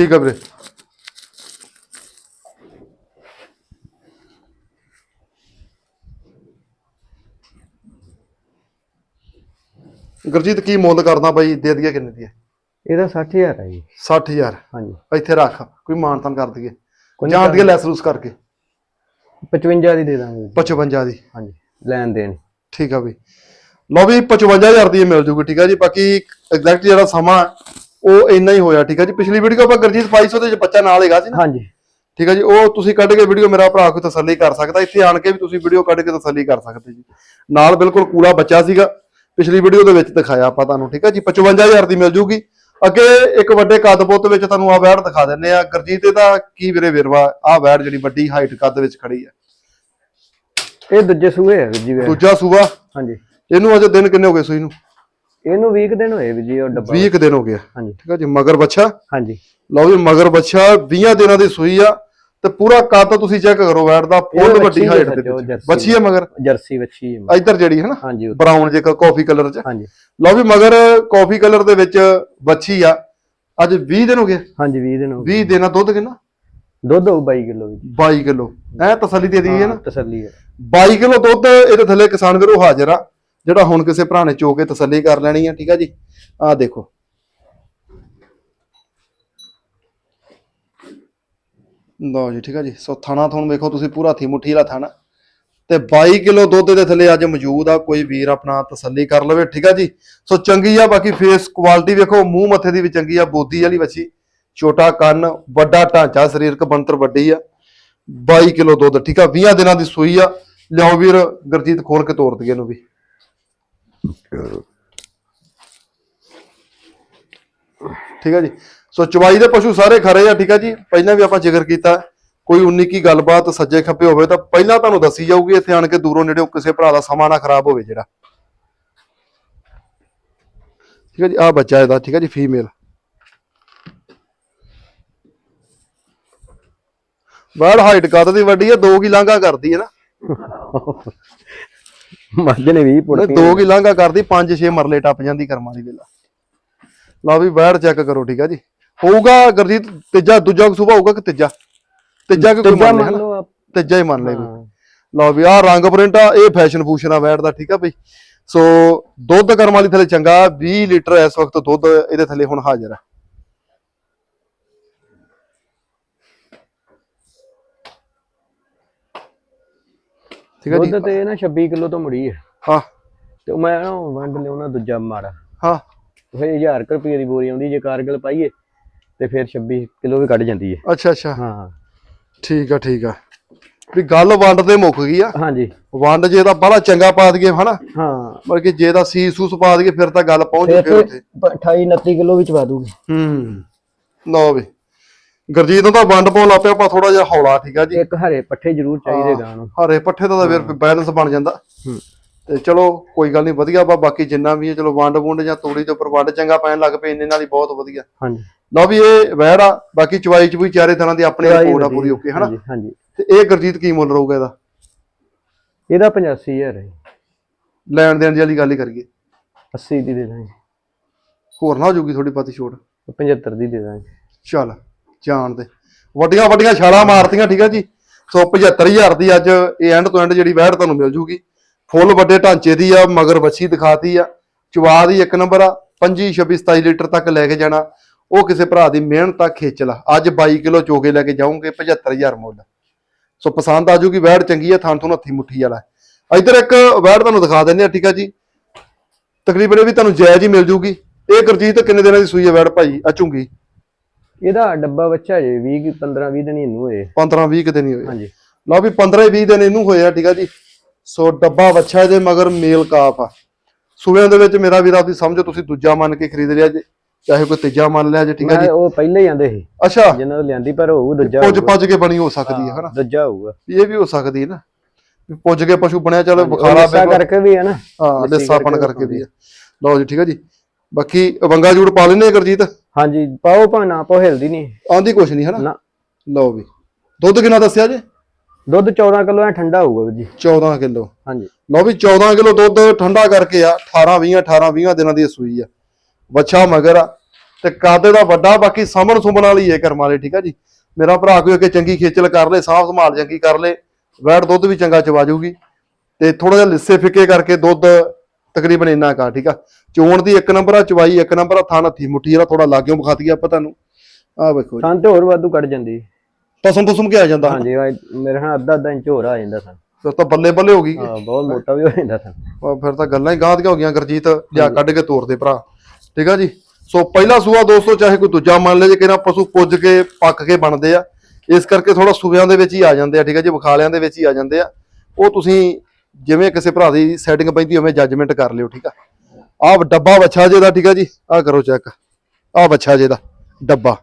ਠੀਕ ਆ ਵੀਰੇ। ਗੁਰਜੀਤ ਕੀ ਮੁੱਲ ਕਰਦਾ ਬਾਈ? ਦੇ ਦਈਏ ਕਿੰਨੇ ਦੀ ਹੈ ਇਹਦਾ 60000 ਹੈ ਜੀ। 60000 ਹਾਂਜੀ। ਇੱਥੇ ਰੱਖ ਕੋਈ ਮਾਨਤਨ ਕਰ ਦਈਏ। ਕੋਈ ਜਾਣ ਦੀ ਲੈਸ ਲੂਸ ਕਰਕੇ। 55 ਦੀ ਦੇ ਦਾਂਗੇ। ਜੀ। 55 ਦੀ। ਹਾਂਜੀ ਲੈਣ ਦੇਣ। ਠੀਕ ਆ ਬਈ। ਲਓ ਵੀ 55000 ਦੀ ਮਿਲ ਜੂਗੀ ਠੀਕ ਆ ਜੀ। ਬਾਕੀ ਐਗਜ਼ੈਕਟ ਜਿਹੜਾ ਸਮਾਂ ਉਹ ਇੰਨਾ ਹੀ ਹੋਇਆ ਠੀਕ ਆ ਜੀ? ਪਿਛਲੀ ਵੀਡੀਓ ਆਪਾਂ ਗੁਰਜੀਤ 2200 ਦੇ ਬੱਚਾ ਨਾਲ ਹੈਗਾ ਸੀ ਨਾ? ਹਾਂਜੀ। ਠੀਕ ਹੈ ਜੀ ਉਹ ਤੁਸੀਂ ਕੱਢ ਕੇ ਵੀਡੀਓ ਮੇਰਾ ਭਰਾ ਕੋਈ ਤਸੱਲੀ ਕਰ ਸਕਦਾ ਇੱਥੇ ਆਣ ਕੇ ਵੀ ਤੁਸੀਂ ਵੀਡੀਓ ਕੱਢ ਕੇ ਤਸੱਲੀ ਕਰ ਸਕਦੇ ਜੀ। ਨਾਲ ਬਿਲਕੁਲ ਕੂਲਾ ਬੱਚਾ ਸੀਗਾ ਪਿਛਲੀ ਵੀਡੀਓ ਦੇ ਵਿੱਚ ਦਿਖਾਇਆ ਆਪਾਂ ਤੁਹਾਨੂੰ ਠੀਕ ਹੈ ਜੀ? 55000 ਦੀ ਮਿਲ ਜੂਗੀ। ਅੱਗੇ ਇੱਕ ਵੱਡੇ ਕੱਦ ਪੁੱਤ ਵਿੱਚ ਤੁਹਾਨੂੰ ਆ ਵੈੜ ਦਿਖਾ ਦਿੰਨੇ ਆ। ਗੁਰਜੀਤ ਇਹਦਾ ਕੀ ਵੀਰੇ ਵਿਰਵਾ? ਆ ਵੈੜ ਜਿਹੜੀ ਵੱਡੀ ਹਾਈਟ ਕੱਦ ਵਿੱਚ ਖੜੀ ਆ। ਇਹ ਦੂਜੇ ਸੂਏ ਹੈ ਜੀ ਵੇ ਦੂਜਾ ਸੂਆ? ਹਾਂਜੀ। ਇਹਨੂੰ ਅਜੇ ਦਿਨ ਕਿੰਨੇ ਹੋ ਗਏ ਸੂਈ ਨੂੰ? ਇਹਨੂੰ 20 ਕੁ ਦਿਨ ਹੋਏ ਵੀਰ ਜੀ ਉਹ ਡੱਬਾ 20 ਕੁ ਦਿਨ ਹੋ ਗਿਆ ਹਾਂਜੀ। ਠੀਕ ਹੈ ਜੀ ਮਗਰ ਬੱਚਾ ਹਾਂਜੀ। ਲਓ ਵੀ ਮਗਰ ਬੱਚਾ 20 ਦਿਨਾਂ ਦੀ ਸੂਈ ਆ ਤੇ ਪੂਰਾ ਕੱਦ ਤੁਸੀਂ ਚੈੱਕ ਕਰੋ ਵੈੜ ਦਾ ਫੁੱਲ ਵੱਡੀ ਹਾਈਟ ਦੇ ਬੱਚੀ ਆ ਮਗਰ? ਜਰਸੀ ਵੱਛੀ ਹੈ ਇੱਧਰ ਜਿਹੜੀ ਹੈ ਨਾ ਬਰਾਊਨ ਜੇ ਕਾਫੀ ਕਲਰ ਚ। ਹਾਂਜੀ। ਲਓ ਵੀ ਮਗਰ ਕਾਫੀ ਕਲਰ ਦੇ ਵਿੱਚ ਬੱਚੀ ਆ। ਅੱਜ 20 ਦਿਨ ਹੋ ਗਏ। ਹਾਂਜੀ 20 ਦਿਨ ਹੋ ਗਏ। 20 ਦਿਨਾਂ ਦੁੱਧ ਕਿੰਨਾ? ਦੁੱਧ ਹੋਊ 22 ਕਿਲੋ ਵੀਰ ਜੀ। 22 ਕਿਲੋ। ਐ ਤਸੱਲੀ ਦੇ ਨਾ ਹਾਂ, ਤਸੱਲੀ ਹੈ। 22 ਕਿਲੋ ਦੁੱਧ ਇਹਦੇ ਥੱਲੇ ਕਿਸਾਨ ਵੀਰੋ ਹਾਜ਼ਰ ਆ। ਜਿਹੜਾ ਹੁਣ ਕਿਸੇ ਭਰਾ ਨੇ ਚੋ ਕੇ ਤਸੱਲੀ ਕਰ ਲੈਣੀ ਆ, ਠੀਕ ਆ ਜੀ? ਆਹ ਦੇਖੋ। ਲਓ ਜੀ, ਠੀਕ ਆ ਜੀ। ਸੋ ਥਾਣਾ ਤੁਹਾਨੂੰ ਵੇਖੋ, ਤੁਸੀਂ ਪੂਰਾ ਥੀ ਮੁੱਠੀ ਵਾਲਾ ਥਾਣਾ। ਤੇ 22 ਕਿਲੋ ਦੁੱਧ ਦੇ ਥੱਲੇ ਅੱਜ ਮੌਜੂਦ ਆ, ਕੋਈ ਵੀਰ ਆਪਣਾ ਤਸੱਲੀ ਕਰ ਲਵੇ, ਠੀਕ ਆ ਜੀ? ਸੋ ਚੰਗੀ ਆ, ਬਾਕੀ ਫੇਸ ਕੁਆਲਿਟੀ ਵੇਖੋ, ਮੂੰਹ ਮੱਥੇ ਦੀ ਵੀ ਚੰਗੀ ਆ, ਬੋਦੀ ਵਾਲੀ ਵੱਛੀ। ਛੋਟਾ ਕੰਨ, ਵੱਡਾ ਢਾਂਚਾ, ਸਰੀਰਕ ਬਣਤਰ ਵੱਡੀ ਆ। 22 ਕਿਲੋ ਦੁੱਧ, ਠੀਕ ਆ? 20 ਦਿਨਾਂ ਦੀ ਸੂਈ ਆ। ਲਿਆਓ ਵੀਰ, ਗੁਰਜੀਤ ਖੋਲ ਕੇ ਤੋੜ ਦਈਏ ਇਹਨੂੰ ਵੀ। ਠੀਕ ਹੈ ਜੀ। ਸੋ ਚਵਾਈ ਦੇ ਪਸ਼ੂ ਸਾਰੇ ਖਰੇ ਆ, ਠੀਕ ਹੈ ਜੀ। ਪਹਿਲਾਂ ਵੀ ਆਪਾਂ ਜ਼ਿਕਰ ਕੀਤਾ, ਕੋਈ 19 ਕੀ ਗੱਲਬਾਤ ਸੱਜੇ ਖੱਪੇ ਹੋਵੇ ਤਾਂ ਪਹਿਲਾਂ ਤੁਹਾਨੂੰ ਦੱਸੀ ਜਾਊਗੀ, ਇੱਥੇ ਆਣ ਕੇ ਦੂਰੋਂ ਨੇੜਿਓਂ ਕਿਸੇ ਭਰਾ ਦਾ ਸਮਾਂ ਨਾ ਖਰਾਬ ਹੋਵੇ ਜਿਹੜਾ। ਠੀਕ ਹੈ ਜੀ ਆ ਬੱਚਾ ਇਹਦਾ, ਠੀਕ ਹੈ ਜੀ ਫੀਮੇਲ ਬੜ ਹਾਈਟ ਕੱਦ ਦੀ ਵੱਡੀ ਹੈ? ਦੋ ਕੀ ਲਾਂਘਾ ਕਰਦੀ ਹੈ ਨਾ। ਮੱਝ ਨੇ 20 ਪੁੜ ਨਹੀਂ, ਦੋ ਕੀ ਲਾਂਘਾ ਕਰਦੀ 5-6 ਮਰਲੇ ਟੱਪ ਜਾਂਦੀ ਕਰਮਾਂ ਦੀ ਵੇਲਾ। ਲਓ ਵੀ ਬੈੜ ਚੈੱਕ ਕਰੋ ਠੀਕ ਹੈ ਜੀ। ਹੋਊਗਾ ਗੁਰਜੀਤ ਤੀਜਾ ਦੂਜਾ ਸੂਬਾ ਹੋਊਗਾ ਕਿ ਤੀਜਾ? ਤੀਜਾ ਕਿ ਕੋਈ ਤੀਜਾ ਮੰਨ? ਲਓ ਤੀਜਾ ਹੀ ਮੰਨ ਲੈ ਕੋਈ। ਲਓ ਵੀ ਆਹ ਰੰਗ ਪ੍ਰਿੰਟ ਆ ਇਹ ਫੈਸ਼ਨ ਫੂਸ਼ਨ ਆ ਵੈਟ ਦਾ ਠੀਕ ਆ ਬਈ। ਸੋ ਦੁੱਧ ਕਰਮ ਵਾਲੀ ਥੱਲੇ ਚੰਗਾ 20 ਲੀਟਰ ਇਸ ਵਕਤ ਦੁੱਧ ਇਹਦੇ ਥੱਲੇ ਹੁਣ ਹਾਜ਼ਰ ਆ। ਠੀਕ ਆ ਜੀ? ਦੁੱਧ ਤੇ ਨਾ 26 ਕਿਲੋ ਤੋਂ ਮੁੜੀ ਹੈ ਹਾਂ। ਤੇ ਮੈਂ ਨਾ ਵੰਡ ਲਿਆਉਣਾ ਦੂਜਾ ਮਾੜਾ। ਹਾਂ। ਫੇ 1000 ਕੁ ਰੁਪਏ ਦੀ ਬੋਰੀ ਆਉਂਦੀ ਜੇ ਕਾਰਗਲ ਪਾਈਏ ਤੇ ਫਿਰ 26 ਕਿਲੋ ਵੀ ਕੱਢ ਜਾਂਦੀ ਹੈ। ਅੱਛਾ ਅੱਛਾ। ਹਾਂ। ਠੀਕ ਆ ਠੀਕ ਆ। ਵੀ ਗੱਲ ਵੰਡ ਤੇ ਮੁੱਕ ਗਈ ਆ। ਹਾਂਜੀ। ਵੰਡ ਜੇ ਤਾਂ ਬੜਾ ਚੰਗਾ ਪਾ ਦਈਏ ਹਨਾ? ਹਾਂ। ਮਤਲਬ ਕਿ ਜੇ ਤਾਂ ਸੀਸ ਸੂਸ ਪਾ ਦਈਏ ਫਿਰ ਤਾਂ ਗੱਲ ਪਹੁੰਚ ਜੂ ਫਿਰ ਉੱਥੇ। 28 29 ਕਿਲੋ ਵਿੱਚ ਪਾ ਦੂਗੀ। ਹੂੰ। ਲਓ ਵੀ। ਗੁਰਜੀਤ ਨੂੰ ਤਾਂ ਵੰਡ ਪਾਉਣ ਲੱਗ ਪਿਆ ਆਪਾਂ ਥੋੜਾ ਜਿਹਾ ਹੌਲਾ ਠੀਕ ਆ ਜੀ। ਇੱਕ ਹਰੇ ਪੱਠੇ ਜ਼ਰੂਰ ਚਾਹੀਦੇ ਗਾਂ ਨੂੰ। ਹਰੇ ਪੱਠੇ ਦਾ ਤਾਂ ਫਿਰ ਬੈਲੈਂਸ ਬਣ ਜਾਂਦਾ। ਤੇ ਚਲੋ ਕੋਈ ਗੱਲ ਨਹੀਂ ਵਧੀਆ ਵਾ ਬਾਕੀ ਜਿੰਨਾ ਵੀ ਹੈ ਚਲੋ ਵੰਡ ਵੁੰਡ ਜਾਂ ਤੂੜੀ ਦੇ ਉੱਪਰ ਵੰਡ ਚੰਗਾ ਪੈਣ ਲੱਗ ਪਏ ਇੰਨੇ ਨਾਲ ਹੀ ਬਹੁਤ ਵਧੀਆ। ਹਾਂਜੀ। ਲਓ ਵੀ ਇਹ ਵਹਿੜ ਆ ਬਾਕੀ ਚਵਾਈ ਚ ਵੀ ਚਾਰੇ ਤਰ੍ਹਾਂ ਦੀ ਆਪਣੀ ਰਿਪੋਰਟ ਆ ਪੂਰੀ ਓਕੇ ਹਨਾ? ਹਾਂਜੀ ਹਾਂਜੀ। ਤੇ ਇਹ ਗੁਰਜੀਤ ਕੀ ਮੁੱਲ ਰਹੂਗਾ ਇਹਦਾ? ਇਹਦਾ 85000 ਹੈ। ਲੈਣ ਦੇਣ ਦੀ ਵਾਲੀ ਗੱਲ ਹੀ ਕਰੀਏ। 80 ਦੀ ਦੇ ਦਾਂਗੇ। ਹੋਰ ਨਾ ਹੋ ਜੂਗੀ ਥੋੜੀ ਪਾਤੀ ਛੋਟ। 75 ਦੀ ਦੇ ਦਾਂਗੇ। ਚੱਲ। ਜਾਣ ਦੇ। ਵੱਡੀਆਂ ਵੱਡੀਆਂ ਛਾਲਾਂ ਮਾਰਤੀਆਂ, ਠੀਕ ਆ ਜੀ? ਸੋ 75000 ਦੀ ਅੱਜ ਇਹ ਐਂਡ ਤੋਂ ਐਂਡ ਜਿਹੜੀ ਵਹਿੜ ਤੁਹਾਨੂੰ ਮਿਲ ਜੂਗੀ। ਫੁੱਲ ਵੱਡੇ ਢਾਂਚੇ ਦੀ ਆ, ਮਗਰ ਵੱਛੀ ਦਿਖਾਤੀ ਆ। ਚਵਾ ਦੀ ਇੱਕ ਨੰਬਰ ਆ 25 26 27 ਲੀਟਰ ਤੱਕ ਲੈ ਕੇ ਜਾਣਾ। ਉਹ ਕਿਸੇ ਭਰਾ ਦੀ ਮਿਹਨਤ ਆ ਖੇਚ ਲਾ ਅੱਜ 22 ਕਿਲੋ ਚੋਗੇ ਲੈ ਕੇ ਜਾਉਂਗੇ 75000 ਮੁੱਲ। ਸੋ ਪਸੰਦ ਆ ਜੂਗੀ, ਵਹਿੜ ਚੰਗੀ ਆ, ਥਾਂ ਤੋਂ ਹੱਥੀ ਮੁੱਠੀ ਵਾਲਾ। ਇੱਧਰ ਇੱਕ ਵੈੜ ਤੁਹਾਨੂੰ ਦਿਖਾ ਦਿੰਦੇ ਆ, ਠੀਕ ਆ ਜੀ? ਤਕਰੀਬਨ ਇਹ ਵੀ ਤੁਹਾਨੂੰ ਜਾਇਜ਼ ਹੀ ਮਿਲ ਜੂਗੀ। ਇਹ ਗੁਰਜੀਤ ਕਿੰਨੇ ਦਿਨਾਂ ਦੀ ਸੂਈ ਹੈ ਵਹਿੜ ਭਾਈ? ਅਚੂਗੀ ਇਹਦਾ ਡੱਬਾ ਬੱਚਾ ਜੇ 20 15 20 ਦਿਨ ਹੀ ਇਹਨੂੰ ਹੋਏ। 15 20 ਕੁ ਦਿਨ ਹੀ ਹੋਏ। ਹਾਂਜੀ। ਲਓ ਵੀ 15 20 ਦਿਨ ਇਹਨੂੰ ਹੋਏ ਆ ਠੀਕ ਆ ਜੀ। ਸੋ ਡੱਬਾ ਬੱਚਾ ਇਹਦੇ ਮਗਰ ਮੇਲ ਕਾਫ ਆ। ਸੂਬਿਆਂ ਦੇ ਵਿੱਚ ਮੇਰਾ ਵੀਰ ਆਪਦੀ ਸਮਝੋ ਤੁਸੀਂ ਦੂਜਾ ਮੰਨ ਕੇ ਖਰੀਦ ਲਿਆ ਜੇ। ਚਾਹੇ ਕੋਈ ਤੀਜਾ ਮੰਨ ਲਿਆ ਜੇ ਠੀਕ ਆ ਜੀ। ਉਹ ਪਹਿਲੇ ਹੀ ਆਂਦੇ ਸੀ। ਅੱਛਾ। ਜਿਹਨਾਂ ਤੋਂ ਲਿਆਂਦੀ ਪਰ ਹੋਊ ਦੂਜਾ ਪੁੱਜ। ਪੱਜ ਕੇ ਬਣੀ ਹੋ ਸਕਦੀ ਹੈ ਹਨਾ। ਹਾਂ, ਦੂਜਾ ਹੋਊਗਾ। ਇਹ ਵੀ ਹੋ ਸਕਦੀ ਹੈ ਨਾ। ਪੁੱਜ ਕੇ ਪਸ਼ੂ ਬਣਿਆ ਚਲੋ ਉਹ ਬੁਖਾਰਾ ਕਰਕੇ ਵੀ ਹੈ ਨਾ। ਹਾਂ ਲੱਸੀ ਲਿੱਸਾਪਣ ਕਰਕੇ ਵੀ ਆ। ਲਓ ਜੀ ਠੀਕ ਆ ਜੀ। ਬਾਕੀ ਵੰਗਾ ਜੂੜ ਪਾ ਲੈਨੇ ਗੁਰਜੀਤ? ਹਾਂਜੀ ਪਾਓ ਭਾਵੇਂ ਨਾ ਪਾਓ ਹਿਲਦੀ ਨਹੀਂ। ਆਂਦੀ ਕੁਛ ਨਹੀਂ ਹਨਾ? ਨਾ। ਲਓ ਵੀ। ਦੁੱਧ ਕਿੰਨਾ ਦੱਸਿਆ ਜੇ? ਦੁੱਧ 14 ਕਿਲੋ ਐ ਠੰਡਾ ਹੋਊਗਾ ਵੀਰ ਜੀ। 14 ਕਿਲੋ। ਹਾਂਜੀ। ਲਓ ਵੀ 14 ਕਿਲੋ ਦੁੱਧ ਠੰਡਾ ਕਰਕੇ ਆ 18 20 18 20 ਦਿਨਾਂ ਦੀ ਸੂਈ ਆ। ਬੱਚਾ ਮਗਰ ਆ। ਤੇ ਕਾਦੇ ਦਾ ਵੱਡਾ ਬਾਕੀ ਸਮਣ ਸੁਮਣ ਵਾਲੀ ਹੈ ਕਰਮ ਵਾਲੇ ਠੀਕ ਆ ਜੀ? ਮੇਰਾ ਭਰਾ ਕੋਈ ਅੱਗੇ ਚੰਗੀ ਖੇਚਲ ਕਰ ਲੇ ਸਾਫ਼ ਸੰਭਾਲ ਚੰਗੀ ਕਰ ਲੇ ਵੈਟ ਦੁੱਧ ਵੀ ਚੰਗਾ ਚਵਾ ਜਾਊਗੀ ਤੇ ਥੋੜਾ ਜਿਹਾ ਲਿੱਸੇ ਫਿੱਕੇ ਕਰਕੇ ਦੁੱਧ ਤਕਰੀਬਨ ਇੰਨਾ ਕਾ ਠੀਕ ਆ? ਚੋਣ ਦੀ ਇੱਕ ਨੰਬਰ ਆ ਚਵਾਈ ਇੱਕ ਨੰਬਰ ਆ ਥਾਂ ਹੱਥੀ ਮੁੱਠੀ ਜਿਹੜਾ ਥੋੜਾ ਲਾਗਿਓ ਵਿਖਾਤੀ ਆਪਾਂ ਤੁਹਾਨੂੰ। ਆ ਵੇਖੋ ਜੀ। ਥਾਂ ਤੇ ਹੋਰ ਵਾਧੂ ਕੱਢ ਜਾਂਦੀ। ਪਸਮ ਪਸਮ ਕੇ ਆ ਜਾਂਦਾ। ਹਾਂਜੀ ਮੇਰੇ ਨਾਲ ਅੱਧਾ ਅੱਧਾ ਇੰਚ ਹੋਰ ਆ ਜਾਂਦਾ ਥਾਂ। ਫਿਰ ਤਾਂ ਬੱਲੇ ਬੱਲੇ ਹੋ ਗਈ। ਹਾਂ ਬਹੁਤ ਮੋਟਾ ਵੀ ਹੋ ਜਾਂਦਾ ਥਾਂ। ਉਹ ਫਿਰ ਤਾਂ ਗੱਲਾਂ ਹੀ ਗਾਂਹ ਦੀਆਂ ਹੋ ਗਈਆਂ ਗੁਰਜੀਤ ਲਿਆ ਕੱਢ ਕੇ ਤੋਰ ਦੇ ਭਰਾ। ਠੀਕ ਆ ਜੀ? ਸੋ ਪਹਿਲਾ ਸੂਆ ਦੋਸਤੋ ਚਾਹੇ ਕੋਈ ਦੂਜਾ ਮੰਨ ਲੈ ਜੇ ਕਿਹਨਾਂ ਪਸ਼ੂ ਪੁੱਜ ਕੇ ਪੱਕ ਕੇ ਬਣਦੇ ਆ ਇਸ ਕਰਕੇ ਥੋੜਾ ਸੂਬਿਆਂ ਦੇ ਵਿੱਚ ਹੀ ਆ ਜਾਂਦੇ ਆ ਠੀਕ ਹੈ ਜੀ? ਬਖਾਲਿਆਂ ਦੇ ਵਿੱਚ ਹੀ ਆ ਜਾਂਦੇ ਆ। ਉਹ ਤੁਸੀਂ ਜਿਵੇਂ ਕਿਸੇ ਭਰਾ ਦੀ ਸੈਟਿੰਗ ਪੈਂਦੀ ਹੋਵੇ ਜੱਜਮੈਂਟ ਕਰ ਲਿਓ, ਠੀਕ ਆ? ਆਹ ਡੱਬਾ ਬੱਚਾ ਜੇ ਦਾ ਠੀਕ ਆ ਜੀ? ਆਹ ਕਰੋ ਚੈੱਕ ਆਹ ਬੱਚਾ ਜੇ ਦਾ ਡੱਬਾ।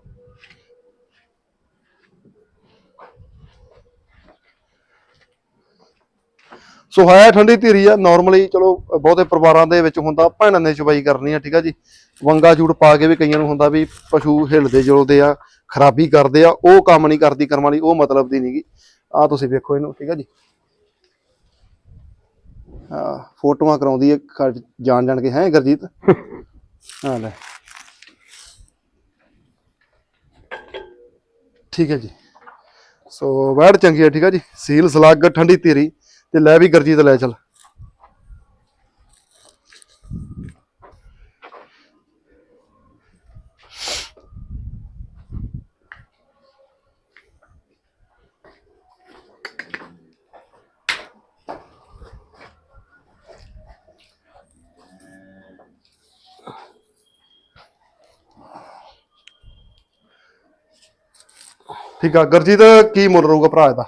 ਸੋ ਹੈ ਠੰਡੀ ਧੀਰੀ ਆ ਨਾਰਮਲੀ ਚਲੋ ਬਹੁਤੇ ਪਰਿਵਾਰਾਂ ਦੇ ਵਿੱਚ ਹੁੰਦਾ, ਭੈਣਾਂ ਨੇ ਚਵਾਈ ਕਰਨੀ ਆ, ਠੀਕ ਆ ਜੀ? ਵੰਗਾ ਜੂੜ ਪਾ ਕੇ ਵੀ ਕਈਆਂ ਨੂੰ ਹੁੰਦਾ ਵੀ ਪਸ਼ੂ ਹਿਲਦੇ ਜੁਲਦੇ ਆ, ਖਰਾਬੀ ਕਰਦੇ ਆ, ਉਹ ਕੰਮ ਨਹੀਂ ਕਰਦੀ ਕਰਮ ਵਾਲੀ ਉਹ ਮਤਲਬ ਦੀ ਨਹੀਂਗੀ ਆ ਤੁਸੀਂ ਵੇਖੋ ਇਹਨੂੰ, ਠੀਕ ਆ ਜੀ? ਆ ਫੋਟੋਆਂ ਕਰਾਉਂਦੀ ਹੈ ਖ- ਜਾਣ ਜਾਣ ਕੇ ਹੈ ਗੁਰਜੀਤ? <laughs> ਹਾਂ ਲੈ। ਠੀਕ ਹੈ ਜੀ। ਸੋ ਵੈੜ ਚੰਗੀ ਹੈ ਠੀਕ ਹੈ ਜੀ। ਸੀਲ ਸਲੱਗ ਠੰਡੀ ਧੀਰੀ ਤੇ ਲੈ ਵੀ ਗੁਰਜੀਤ ਲੈ ਚੱਲ। ਠੀਕ ਆ ਗੁਰਜੀਤ ਕੀ ਮੁੱਲ ਰਹੂਗਾ ਭਰਾ ਇਹਦਾ?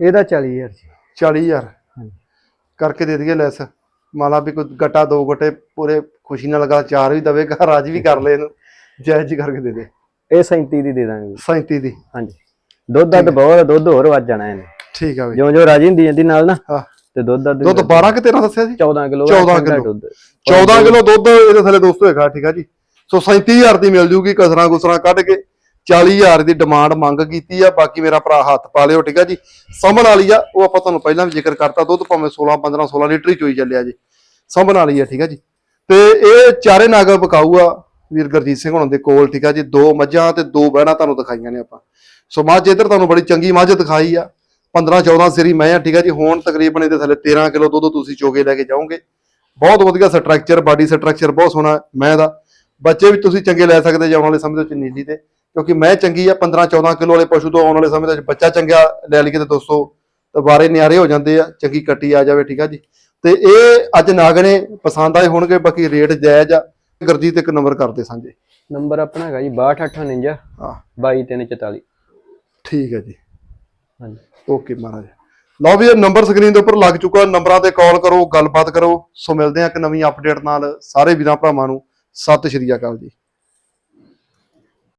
ਇਹਦਾ 40000 ਜੀ। 40000 ਹਾਂਜੀ। ਕਰਕੇ ਦੇ ਦਈਏ ਲੈਸ। ਮਾਲਾ ਵੀ ਕੋਈ ਗਟਾ ਦੋ ਗਟੇ ਪੂਰੇ ਖੁਸ਼ੀ ਨਾਲ ਲਗਾ ਚਾਰ ਵੀ ਦਵੇਗਾ ਰਾਜ ਵੀ ਕਰ ਲੈ ਇਹਨੂੰ। ਜਾਇਜ਼ ਜੀ ਕਰਕੇ ਦੇ ਦੇ। ਇਹ 37 ਦੀ ਦੇ ਦਾਂਗੇ ਜੀ। 37 ਦੀ। ਹਾਂਜੀ। ਦੁੱਧ ਦੱਧ ਬਹੁਤ ਦੁੱਧ ਹੋਰ ਵੱਧ ਜਾਣਾ ਇਹਨੇ। ਠੀਕ ਆ ਬਈ। ਜਿਉਂ ਜਿਉਂ ਰਾਜੀ ਹੁੰਦੀ ਜਾਂਦੀ ਨਾਲ ਨਾ ਹਾਂ। ਤੇ ਦੁੱਧ ਦੱਧ ਦੁੱਧ 12 ਕਿ 13 ਦੱਸਿਆ ਸੀ 14 ਕਿਲੋ 14 ਕਿਲੋ। 14 ਕਿਲੋ ਦੁੱਧ ਇਹਦੇ ਥੱਲੇ ਦੋਸਤੋ ਹੈਗਾ ਠੀਕ ਆ ਜੀ। ਸੋ 37000 ਦੀ ਮਿਲ ਜੂਗੀ ਕਸਰਾਂ ਗੁਸਰਾਂ ਕੱਢ ਕੇ। 40000 ਦੀ ਡਿਮਾਂਡ ਮੰਗ ਕੀਤੀ ਆ, ਬਾਕੀ ਮੇਰਾ ਭਰਾ ਹੱਥ ਪਾ ਲਿਓ, ਠੀਕ ਆ ਜੀ? ਸਮਨ ਵਾਲੀ ਆ, ਉਹ ਆਪਾਂ ਤੁਹਾਨੂੰ ਪਹਿਲਾਂ ਵੀ ਜ਼ਿਕਰ ਕਰਤਾ, ਦੁੱਧ ਭਾਵੇਂ 16 15 16 ਲੀਟਰ ਹੀ ਚੋਈ ਚੱਲਿਆ ਜੀ। ਸਮਨ ਵਾਲੀ ਆ, ਠੀਕ ਆ ਜੀ? ਤੇ ਇਹ ਚਾਰੇ ਨਾਗ ਬਕਾਊ ਆ, ਵੀਰ ਗੁਰਜੀਤ ਸਿੰਘ ਹੁਣਾਂ ਦੇ ਕੋਲ, ਠੀਕ ਆ ਜੀ? ਦੋ ਮੱਝਾਂ ਤੇ ਦੋ ਬਹਿਣਾ ਤੁਹਾਨੂੰ ਦਿਖਾਈਆਂ ਨੇ ਆਪਾਂ। ਸੋ ਮੱਝ ਇੱਧਰ ਤੁਹਾਨੂੰ ਬੜੀ ਚੰਗੀ ਮੱਝ ਦਿਖਾਈ ਆ। 15 14 ਸਿਰੀ ਮੈਂ ਆ, ਠੀਕ ਆ ਜੀ? ਹੁਣ ਤਕਰੀਬਨ ਇਹਦੇ ਥੱਲੇ 13 ਕਿਲੋ ਦੁੱਧ ਤੁਸੀਂ ਚੋਗੇ ਲੈ ਕੇ ਜਾਓਗੇ। ਬਹੁਤ ਵਧੀਆ ਸਟਰਕਚਰ ਬਾਡੀ ਸਟਰਕਚਰ ਬਹੁਤ ਸੋਹਣਾ, ਮੈਂ ਦਾ। ਬੱਚੇ ਵੀ ਤੁਸੀਂ ਚੰਗੇ ਲੈ ਸਕਦੇ ਜੇ ਆਉਣ ਵਾਲੇ ਸਮੇਂ ਦੇ ਵਿੱਚ ਨੀਲੀ ਤੇ ਕਿਉਂਕਿ ਮੈਂ ਚੰਗੀ ਆ 15 14 ਕਿਲੋ ਵਾਲੇ ਪਸ਼ੂ ਤੋਂ ਆਉਣ ਵਾਲੇ ਸਮੇਂ ਦੇ ਵਿੱਚ ਬੱਚਾ ਚੰਗਾ ਲੈ ਲਈਏ ਤੇ ਦੋਸਤੋ ਦੁਬਾਰੇ ਨਿਆਰੇ ਹੋ ਜਾਂਦੇ ਆ ਚੰਗੀ ਕੱਟੀ ਆ ਜਾਵੇ ਠੀਕ ਆ ਜੀ? ਤੇ ਇਹ ਅੱਜ ਨਾਗਣੇ ਪਸੰਦ ਆਏ ਹੋਣਗੇ ਬਾਕੀ ਰੇਟ ਜਾਇਜ਼ ਆ ਗੁਰਜੀਤ ਇੱਕ ਨੰਬਰ ਕਰਦੇ ਸਾਂਝੇ। ਨੰਬਰ ਆਪਣਾ ਹੈਗਾ ਜੀ 6258 ਹਾਂ। 22344 ਠੀਕ ਹੈ ਜੀ। ਹਾਂਜੀ। ਓਕੇ ਮਹਾਰਾਜ। ਲਓ ਵੀ ਇਹ ਨੰਬਰ ਸਕਰੀਨ ਦੇ ਉੱਪਰ ਲੱਗ ਚੁੱਕਾ ਨੰਬਰਾਂ ਤੇ ਕਾਲ ਕਰੋ ਗੱਲਬਾਤ ਕਰੋ ਸੋ ਮਿਲਦੇ ਆ ਇੱਕ ਨਵੀਂ ਅਪਡੇਟ ਨਾਲ ਸਾਰੇ ਵੀਰਾਂ ਭਰਾਵਾਂ ਨੂੰ। ਸਤਿ ਸ਼੍ਰੀ ਅਕਾਲ ਜੀ।